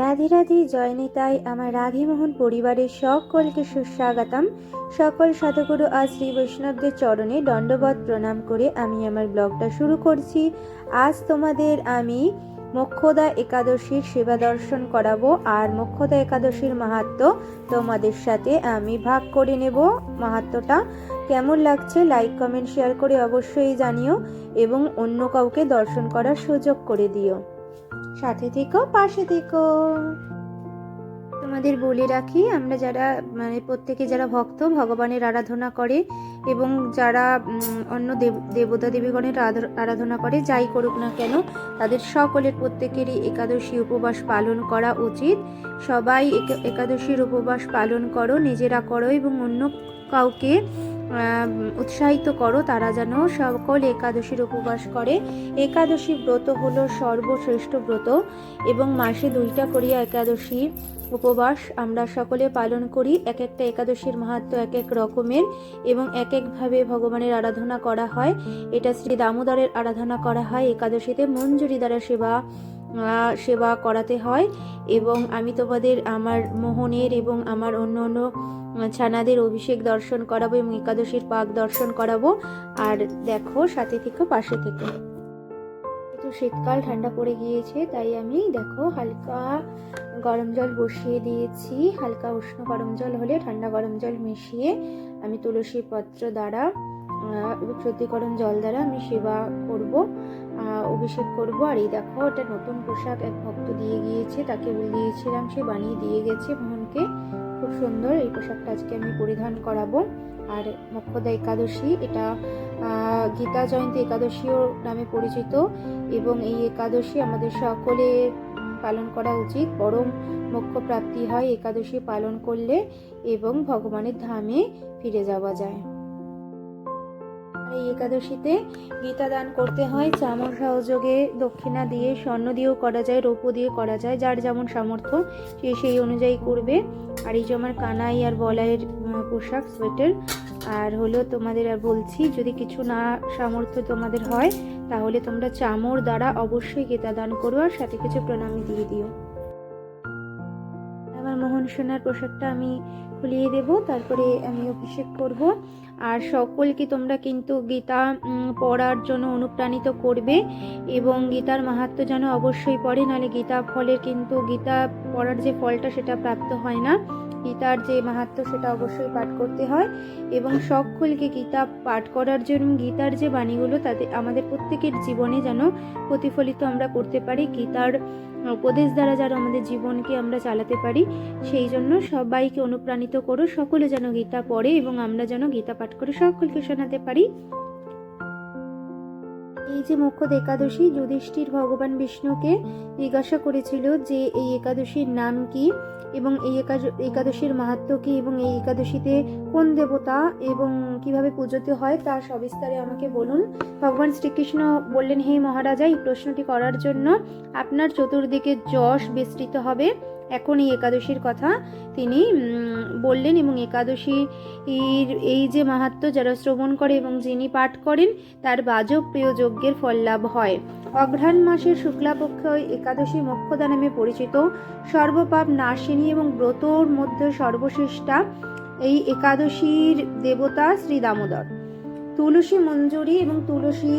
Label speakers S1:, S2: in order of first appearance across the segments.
S1: রাধে রাধে জয়নিতায় আমার রাধেমোহন পরিবারের সকলকে সুস্বাগতম সকল শতগুরু আর শ্রী বৈষ্ণবদের চরণে দণ্ডবধ প্রণাম করে আমি আমার ব্লগটা শুরু করছি আজ তোমাদের আমি মক্ষদা একাদশীর সেবা দর্শন করাবো আর মক্ষদা একাদশীর মাহাত্ম তোমাদের সাথে আমি ভাগ করে নেব মাহাত্মটা কেমন লাগছে লাইক কমেন্ট শেয়ার করে অবশ্যই জানিও এবং অন্য কাউকে দর্শন করার সুযোগ করে দিও সাথে থেকো পাশে থেকো তোমাদের বলে রাখি আমরা যারা মানে প্রত্যেকে যারা ভক্ত ভগবানের আরাধনা করে এবং যারা অন্য দেবতা দেবীগণের আরাধনা করে যাই করুক না কেন তাদের সকলের প্রত্যেকেরই একাদশী উপবাস পালন করা উচিত সবাই একাদশীর উপবাস পালন করো নিজেরা করো এবং অন্য কাউকে উৎসাহিত করো তারা যেন সকল একাদশীর উপবাস করে একাদশী ব্রত হলো সর্বশ্রেষ্ঠ ব্রত এবং মাসে দুইটা করিয়া একাদশী উপবাস আমরা সকলে পালন করি এক একটা একাদশীর মাহাত্ম এক এক রকমের এবং এক একভাবে ভগবানের আরাধনা করা হয় এটা শ্রী দামোদরের আরাধনা করা হয় একাদশীতে মঞ্জুরি দ্বারা সেবা সেবা করাতে হয় এবং আমি তোমাদের আমার মোহনের এবং আমার অন্য অন্য ছানাদের অভিষেক দর্শন করাবো এবং একাদশীর পাক দর্শন করাবো আর দেখো সাথে থেকে পাশে থেকে তো শীতকাল ঠান্ডা পড়ে গিয়েছে তাই আমি দেখো হালকা গরম জল বসিয়ে দিয়েছি হালকা উষ্ণ গরম জল হলে ঠান্ডা গরম জল মিশিয়ে আমি তুলসী পত্র দ্বারা সত্যিকরণ জল দ্বারা আমি সেবা করব অভিষেক করব আর এই দেখো এটা নতুন পোশাক এক ভক্ত দিয়ে গিয়েছে তাকে দিয়েছিলাম সে বানিয়ে দিয়ে গেছে মনকে খুব সুন্দর এই পোশাকটা আজকে আমি পরিধান করাবো আর মক্ষদা একাদশী এটা গীতা জয়ন্তী একাদশীও নামে পরিচিত এবং এই একাদশী আমাদের সকলে পালন করা উচিত পরম মোক্ষ প্রাপ্তি হয় একাদশী পালন করলে এবং ভগবানের ধামে ফিরে যাওয়া যায় এই একাদশীতে গীতা দান করতে হয় চামর সহযোগে দক্ষিণা দিয়ে স্বর্ণ দিয়েও করা যায় রৌপ্য দিয়ে করা যায় যার যেমন সামর্থ্য সে সেই অনুযায়ী করবে আর এই যে আমার কানাই আর বলাইয়ের পোশাক সোয়েটার আর হলো তোমাদের আর বলছি যদি কিছু না সামর্থ্য তোমাদের হয় তাহলে তোমরা চামর দ্বারা অবশ্যই গীতা দান করো আর সাথে কিছু প্রণামী দিয়ে দিও আমার মোহন সোনার পোশাকটা আমি খুলিয়ে দেব তারপরে আমি অভিষেক করব আর সকলকে তোমরা কিন্তু গীতা পড়ার জন্য অনুপ্রাণিত করবে এবং গীতার মাহাত্ম যেন অবশ্যই পড়ে নাহলে গীতা ফলের কিন্তু গীতা পড়ার যে ফলটা সেটা প্রাপ্ত হয় না গীতার যে মাহাত্ম সেটা অবশ্যই পাঠ করতে হয় এবং সকলকে গীতা পাঠ করার জন্য গীতার যে বাণীগুলো তাতে আমাদের প্রত্যেকের জীবনে যেন প্রতিফলিত আমরা করতে পারি গীতার উপদেশ দ্বারা যেন আমাদের জীবনকে আমরা চালাতে পারি সেই জন্য সবাইকে অনুপ্রাণিত করো সকলে যেন গীতা পড়ে এবং আমরা যেন গীতা পাঠ করে সকলকে শোনাতে পারি এই যে মুখ্য একাদশী যুধিষ্ঠির ভগবান বিষ্ণুকে জিজ্ঞাসা করেছিল যে এই একাদশীর নাম কি এবং এই একাদশীর মাহাত্ম কি এবং এই একাদশীতে কোন দেবতা এবং কিভাবে পুজোতে হয় তা সবিস্তারে আমাকে বলুন ভগবান শ্রীকৃষ্ণ বললেন হে মহারাজা এই প্রশ্নটি করার জন্য আপনার চতুর্দিকে যশ বিস্তৃত হবে এখন এই একাদশীর কথা তিনি বললেন এবং একাদশীর এই যে মাহাত্ম যারা শ্রবণ করে এবং যিনি পাঠ করেন তার বাজব প্রিয় যজ্ঞের ফললাভ হয় অঘ্রাণ মাসের শুক্লাপক্ষ একাদশী মক্ষদা নামে পরিচিত সর্বপাপ নাশিনী এবং ব্রতর মধ্যে সর্বশ্রেষ্ঠা এই একাদশীর দেবতা শ্রী দামোদর তুলসী মঞ্জুরি এবং তুলসী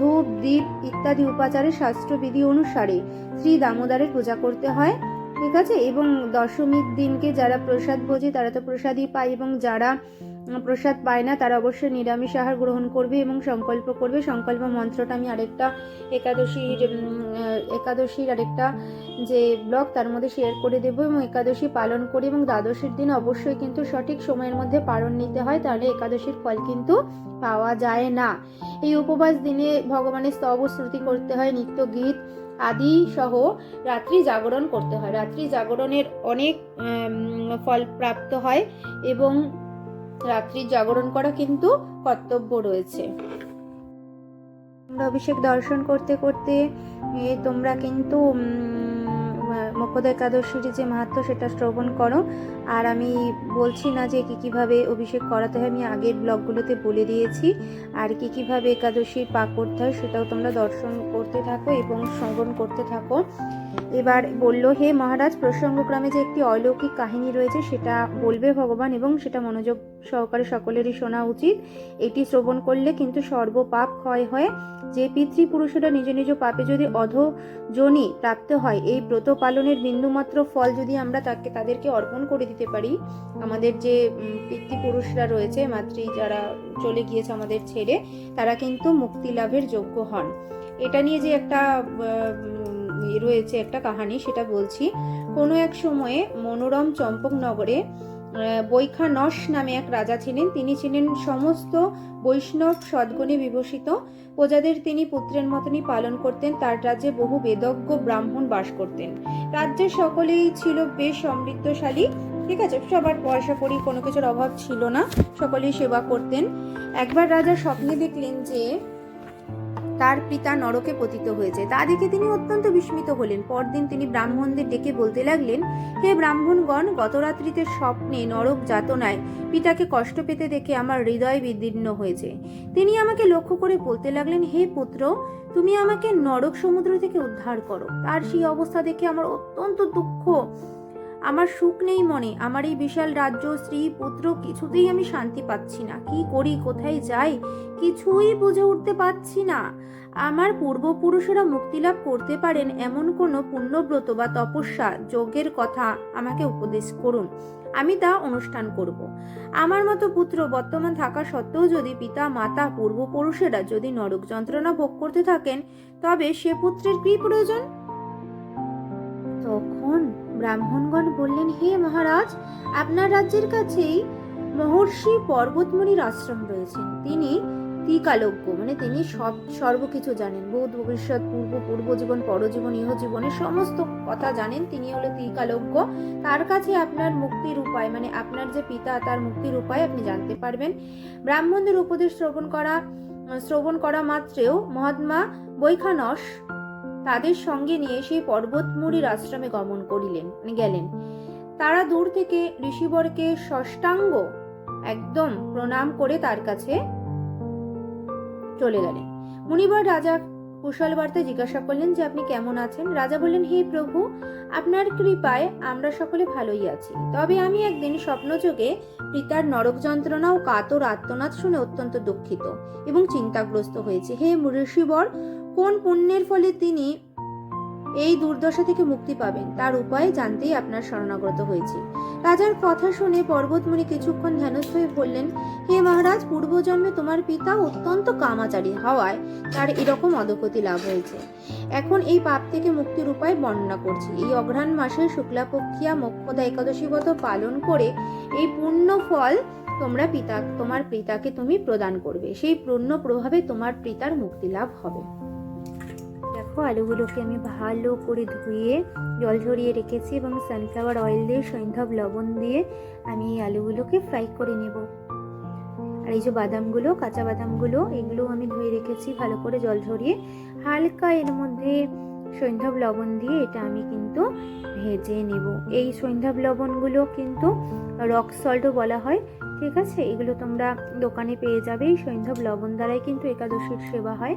S1: ধূপ দ্বীপ ইত্যাদি উপাচারে শাস্ত্রবিধি অনুসারে শ্রী দামোদরের পূজা করতে হয় ঠিক আছে এবং দশমীর দিনকে যারা প্রসাদ ভোজে তারা তো প্রসাদই পায় এবং যারা প্রসাদ পায় না তারা অবশ্যই নিরামিষ আহার গ্রহণ করবে এবং সংকল্প করবে সংকল্প মন্ত্রটা আমি আরেকটা একাদশীর একাদশীর আরেকটা যে ব্লগ তার মধ্যে শেয়ার করে দেবো এবং একাদশী পালন করি এবং দ্বাদশীর দিন অবশ্যই কিন্তু সঠিক সময়ের মধ্যে পালন নিতে হয় তাহলে একাদশীর ফল কিন্তু পাওয়া যায় না এই উপবাস দিনে ভগবানের স্তব শ্রুতি করতে হয় নিত্য গীত আদি সহ রাত্রি জাগরণ করতে হয় রাত্রি জাগরণের অনেক ফল প্রাপ্ত হয় এবং রাত্রি জাগরণ করা কিন্তু কর্তব্য রয়েছে অভিষেক দর্শন করতে করতে তোমরা কিন্তু মকদ একাদশীর যে মাহাত্ম সেটা শ্রবণ করো আর আমি বলছি না যে কী কীভাবে অভিষেক করাতে হয় আমি আগের ব্লগগুলোতে বলে দিয়েছি আর কী কীভাবে একাদশীর পাক করতে হয় সেটাও তোমরা দর্শন করতে থাকো এবং শ্রবণ করতে থাকো এবার বলল হে মহারাজ প্রসঙ্গক্রমে যে একটি অলৌকিক কাহিনী রয়েছে সেটা বলবে ভগবান এবং সেটা মনোযোগ সহকারে সকলেরই শোনা উচিত এটি শ্রবণ করলে কিন্তু সর্বপাপ ক্ষয় হয় যে পিতৃপুরুষেরা নিজ নিজ পাপে যদি অধজনী প্রাপ্ত হয় এই ব্রত পালনের বিন্দুমাত্র ফল যদি আমরা তাকে তাদেরকে অর্পণ করে দিতে পারি আমাদের যে পিতৃপুরুষরা রয়েছে মাতৃ যারা চলে গিয়েছে আমাদের ছেড়ে তারা কিন্তু মুক্তি লাভের যোগ্য হন এটা নিয়ে যে একটা রয়েছে একটা কাহানি সেটা বলছি কোনো এক সময়ে মনোরম চম্পকনগরে বৈখানস নামে এক রাজা ছিলেন তিনি ছিলেন সমস্ত বৈষ্ণব সদ্গুণে বিভূষিত প্রজাদের তিনি পুত্রের মতনই পালন করতেন তার রাজ্যে বহু বেদজ্ঞ ব্রাহ্মণ বাস করতেন রাজ্যের সকলেই ছিল বেশ সমৃদ্ধশালী ঠিক আছে সবার পয়সা করি কোনো কিছুর অভাব ছিল না সকলেই সেবা করতেন একবার রাজা স্বপ্নে দেখলেন যে তার পিতা নরকে পতিত হয়েছে তা দেখে তিনি অত্যন্ত বিস্মিত হলেন পরদিন তিনি ব্রাহ্মণদের ডেকে বলতে লাগলেন হে ব্রাহ্মণগণ গতরাত্রিতে স্বপ্নে নরক যাতনায় পিতাকে কষ্ট পেতে দেখে আমার হৃদয় বিদীর্ণ হয়েছে তিনি আমাকে লক্ষ্য করে বলতে লাগলেন হে পুত্র তুমি আমাকে নরক সমুদ্র থেকে উদ্ধার করো তার সেই অবস্থা দেখে আমার অত্যন্ত দুঃখ আমার সুখ নেই মনে আমার এই বিশাল রাজ্য স্ত্রী পুত্র কিছুতেই আমি শান্তি পাচ্ছি না কি করি কোথায় যাই কিছুই বুঝে উঠতে পারছি না আমার পূর্বপুরুষেরা মুক্তিলাভ করতে পারেন এমন কোনো পুণ্যব্রত বা তপস্যা যজ্ঞের কথা আমাকে উপদেশ করুন আমি তা অনুষ্ঠান করব। আমার মতো পুত্র বর্তমান থাকা সত্ত্বেও যদি পিতা মাতা পূর্বপুরুষেরা যদি নরক যন্ত্রণা ভোগ করতে থাকেন তবে সে পুত্রের কী প্রয়োজন তখন ব্রাহ্মণগণ বললেন হে মহারাজ আপনার রাজ্যের কাছেই মহর্ষি পর্বতমণির আশ্রম রয়েছেন তিনি ত্রিকালজ্ঞ মানে তিনি সব সর্বকিছু জানেন বোধ ভবিষ্যৎ পূর্ব পূর্বজীবন পরজীবন ইহ জীবনে সমস্ত কথা জানেন তিনি হলো ত্রিকালজ্ঞ তার কাছে আপনার মুক্তির উপায় মানে আপনার যে পিতা তার মুক্তির উপায় আপনি জানতে পারবেন ব্রাহ্মণদের উপদেশ শ্রবণ করা শ্রবণ করা মাত্রেও মহাত্মা বৈখানস তাদের সঙ্গে নিয়ে সেই পর্বতমুড়ির আশ্রমে গমন করিলেন গেলেন তারা দূর থেকে ঋষিবরকে ষষ্ঠাঙ্গ একদম প্রণাম করে তার কাছে চলে গেলেন মুনিবর রাজা কুশল বার্তা জিজ্ঞাসা করলেন যে আপনি কেমন আছেন রাজা বললেন হে প্রভু আপনার কৃপায় আমরা সকলে ভালোই আছি তবে আমি একদিন স্বপ্নযোগে পিতার নরক যন্ত্রণা ও কাতর আত্মনাদ শুনে অত্যন্ত দুঃখিত এবং চিন্তাগ্রস্ত হয়েছে হে ঋষিবর কোন পুণ্যের ফলে তিনি এই দুর্দশা থেকে মুক্তি পাবেন তার উপায় জানতেই আপনার শরণাগত হয়েছি রাজার কথা শুনে পর্বতমণি কিছুক্ষণ ধ্যানস্থ হয়ে বললেন হে মহারাজ পূর্বজন্মে তোমার পিতা অত্যন্ত কামাচারী হওয়ায় তার এরকম অধগতি লাভ হয়েছে এখন এই পাপ থেকে মুক্তির উপায় বর্ণনা করছি এই অঘ্রাণ মাসে শুক্লাপক্ষিয়া মোক্ষদা একাদশী ব্রত পালন করে এই পূর্ণ ফল তোমরা পিতা তোমার পিতাকে তুমি প্রদান করবে সেই পূর্ণ প্রভাবে তোমার পিতার মুক্তি লাভ হবে দেখো আলুগুলোকে আমি ভালো করে ধুয়ে জল ঝরিয়ে রেখেছি এবং সানফ্লাওয়ার অয়েল দিয়ে সৈন্ধব লবণ দিয়ে আমি এই আলুগুলোকে ফ্রাই করে নেব আর এই যে বাদামগুলো কাঁচা বাদামগুলো এগুলো আমি ধুয়ে রেখেছি ভালো করে জল ঝরিয়ে হালকা এর মধ্যে সৈন্ধব লবণ দিয়ে এটা আমি কিন্তু ভেজে নেব এই সৈন্ধব লবণগুলো কিন্তু রক সল্টও বলা হয় ঠিক আছে এগুলো তোমরা দোকানে পেয়ে যাবে এই সৈন্ধব লবণ দ্বারাই কিন্তু একাদশীর সেবা হয়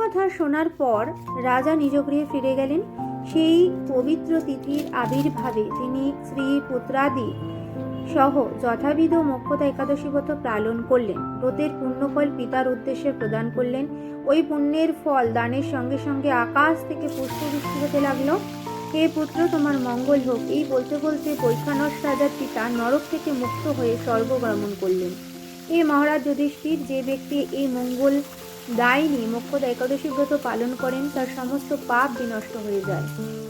S1: কথা শোনার পর রাজা নিজ গৃহে ফিরে গেলেন সেই পবিত্র তিথির আবির্ভাবে তিনি শ্রী পুত্রাদি সহ যথাবিধ মক্ষতা একাদশী ব্রত পালন করলেন ব্রতের পুণ্যফল পিতার উদ্দেশ্যে প্রদান করলেন ওই পুণ্যের ফল দানের সঙ্গে সঙ্গে আকাশ থেকে পুষ্পবৃষ্টি হতে লাগল হে পুত্র তোমার মঙ্গল হোক এই বলতে বলতে বৈখানস রাজার পিতা নরক থেকে মুক্ত হয়ে স্বর্গ করলেন এই মহারাজ যুধিষ্ঠির যে ব্যক্তি এই মঙ্গল দায়িনী মোক্ষদ একাদশী ব্রত পালন করেন তার সমস্ত পাপ বিনষ্ট হয়ে যায়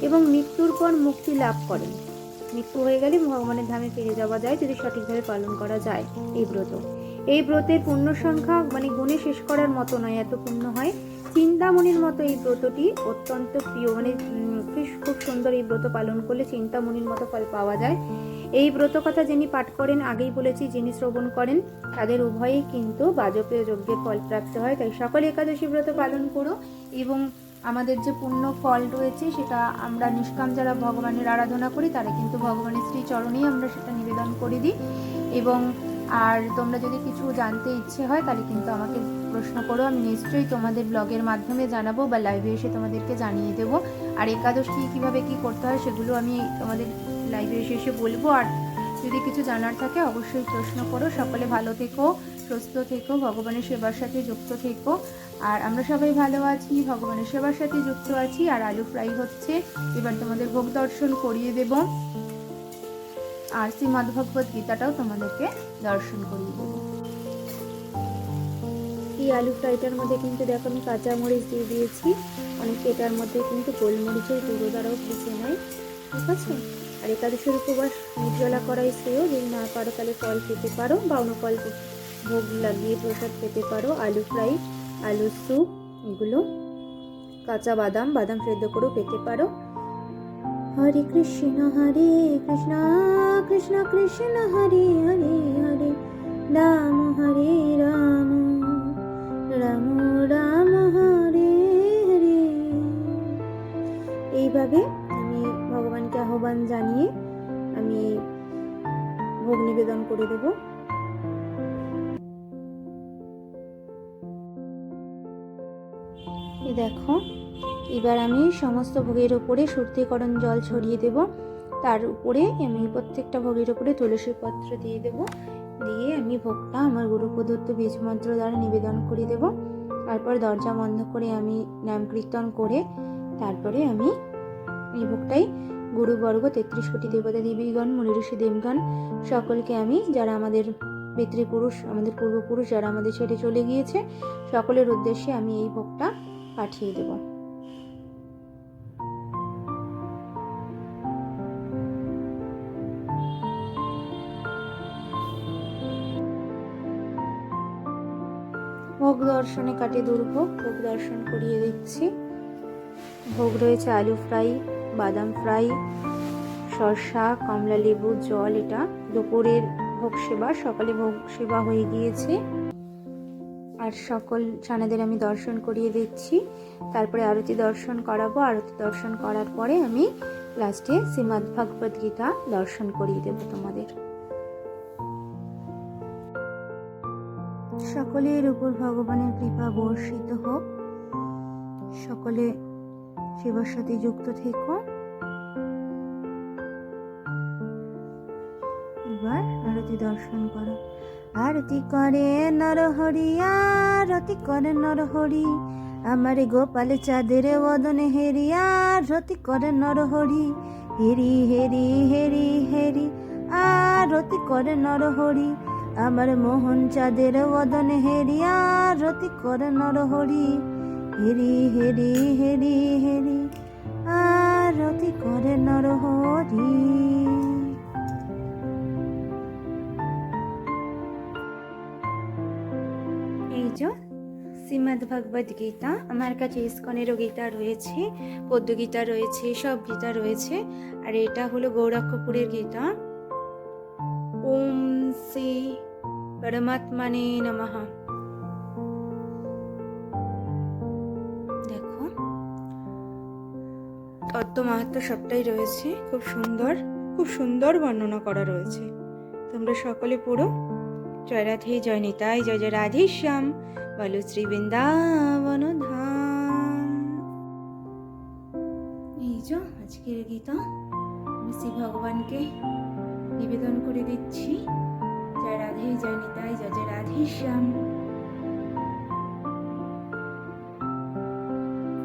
S1: এবং মৃত্যুর পর মুক্তি লাভ করেন মৃত্যু হয়ে গেলে ভগবানের ধামে ফিরে যাওয়া যায় যদি সঠিকভাবে পালন করা যায় এই ব্রত এই ব্রতের পুণ্য সংখ্যা মানে গুণে শেষ করার মতো নয় এত পুণ্য হয় চিন্তামণির মতো এই ব্রতটি অত্যন্ত প্রিয় মানে খুব সুন্দর এই ব্রত পালন করলে চিন্তামণির মতো ফল পাওয়া যায় এই ব্রতকথা যিনি পাঠ করেন আগেই বলেছি যিনি শ্রবণ করেন তাদের উভয়েই কিন্তু বাজপেয় যজ্ঞের ফল প্রাপ্ত হয় তাই সকলে একাদশী ব্রত পালন করো এবং আমাদের যে পুণ্য ফল রয়েছে সেটা আমরা নিষ্কাম যারা ভগবানের আরাধনা করি তারা কিন্তু ভগবানের শ্রী চরণেই আমরা সেটা নিবেদন করে দিই এবং আর তোমরা যদি কিছু জানতে ইচ্ছে হয় তাহলে কিন্তু আমাকে প্রশ্ন করো আমি নিশ্চয়ই তোমাদের ব্লগের মাধ্যমে জানাবো বা লাইভে এসে তোমাদেরকে জানিয়ে দেবো আর একাদশ কী কীভাবে কী করতে হয় সেগুলো আমি তোমাদের লাইভে এসে এসে বলবো আর যদি কিছু জানার থাকে অবশ্যই প্রশ্ন করো সকলে ভালো থেকো সুস্থ থেকো ভগবানের সেবার সাথে যুক্ত থেকো আর আমরা সবাই ভালো আছি ভগবানের সেবার সাথে যুক্ত আছি আর আলু ফ্রাই হচ্ছে এবার তোমাদের ভোগ দর্শন করিয়ে দেব আর শ্রীমদ ভগবত গীতাটাও তোমাদেরকে দর্শন করিয়ে দেবো এই আলু ফ্রাইটার মধ্যে কিন্তু দেখো আমি কাঁচামরিচ দিয়ে দিয়েছি অনেকে এটার মধ্যে কিন্তু গোলমরিচের গুঁড়ো দ্বারাও কিছু নেয় ঠিক আছে আর একাদশের উপবাস নির্জলা করাই শ্রেয় যদি না পারো তাহলে ফল খেতে পারো বা অন্য ফল ভোগ লাগিয়ে প্রসাদ খেতে পারো আলু ফ্রাই আলু স্যুপ এগুলো কাঁচা বাদাম বাদাম সেদ্ধ করেও পেতে পারো হরে কৃষ্ণ হরে কৃষ্ণ কৃষ্ণ কৃষ্ণ হরে হরে হরে রাম হরে রাম রাম রাম হরে হরে এইভাবে আহ্বান জানিয়ে আমি ভোগ নিবেদন করে দেবো দেখো এবার আমি সমস্ত ভোগের ওপরে শুদ্ধিকরণ জল ছড়িয়ে দেব তার উপরে আমি প্রত্যেকটা ভোগের ওপরে তুলসী পত্র দিয়ে দেব দিয়ে আমি ভোগটা আমার গুরুপ্রদত্ত বীজমন্ত্র দ্বারা নিবেদন করে দেব তারপর দরজা বন্ধ করে আমি নাম কীর্তন করে তারপরে আমি এই ভোগটাই গুরুবর্গ তেত্রিশ কোটি দেবতা দেবীগণ ঋষি দেবগণ সকলকে আমি যারা আমাদের পিতৃপুরুষ আমাদের পূর্বপুরুষ যারা আমাদের ছেড়ে চলে গিয়েছে সকলের উদ্দেশ্যে আমি এই ভোগটা পাঠিয়ে দেবো ভোগ দর্শনে কাটে দুর্ভোগ ভোগ দর্শন করিয়ে দিচ্ছি ভোগ রয়েছে আলু ফ্রাই বাদাম ফ্রাই শসা কমলা লেবু জল এটা দুপুরের ভোগ সেবা সকালে ভোগ সেবা হয়ে গিয়েছে আর সকল ছানাদের আমি দর্শন করিয়ে দিচ্ছি তারপরে আরতি দর্শন করাবো আরতি দর্শন করার পরে আমি লাস্টে শ্রীমদ্ ভগবদ গীতা দর্শন করিয়ে দেব তোমাদের সকলের উপর ভগবানের কৃপা বর্ষিত হোক সকলে সেবার সাথে যুক্ত থেকো এবার আরতি দর্শন করো আরতি করে নরহরি আরতি করে নরহরি আমার গোপাল চাঁদের বদন হেরি আরতি করে নরহরি হেরি হেরি হেরি হেরি আরতি করে নরহরি আমার মোহন চাঁদের বদন হেরি আরতি করে নরহরি হেরি হেরি হেরি হেরি আরতি করে নরহরি এই যে ভগবদ গীতা আমার কাছে ইস্কনেরও গীতা রয়েছে পদ্ম গীতা রয়েছে সব গীতা রয়েছে আর এটা হলো গৌরক্ষপুরের গীতা ওম শ্রী পরমাত্মানে নমহা তো মাহাত্ম সবটাই রয়েছে খুব সুন্দর খুব সুন্দর বর্ণনা করা রয়েছে তোমরা সকলে পড়ো জয় রাধে জয় নিতাই জয় জয় রাধেশ্যাম বলো শ্রী বৃন্দাবন ধাম এই যে আজকের গীতা আমি শ্রী ভগবানকে নিবেদন করে দিচ্ছি জয় রাধে জয় নিতাই জয় জয় রাধেশ্যাম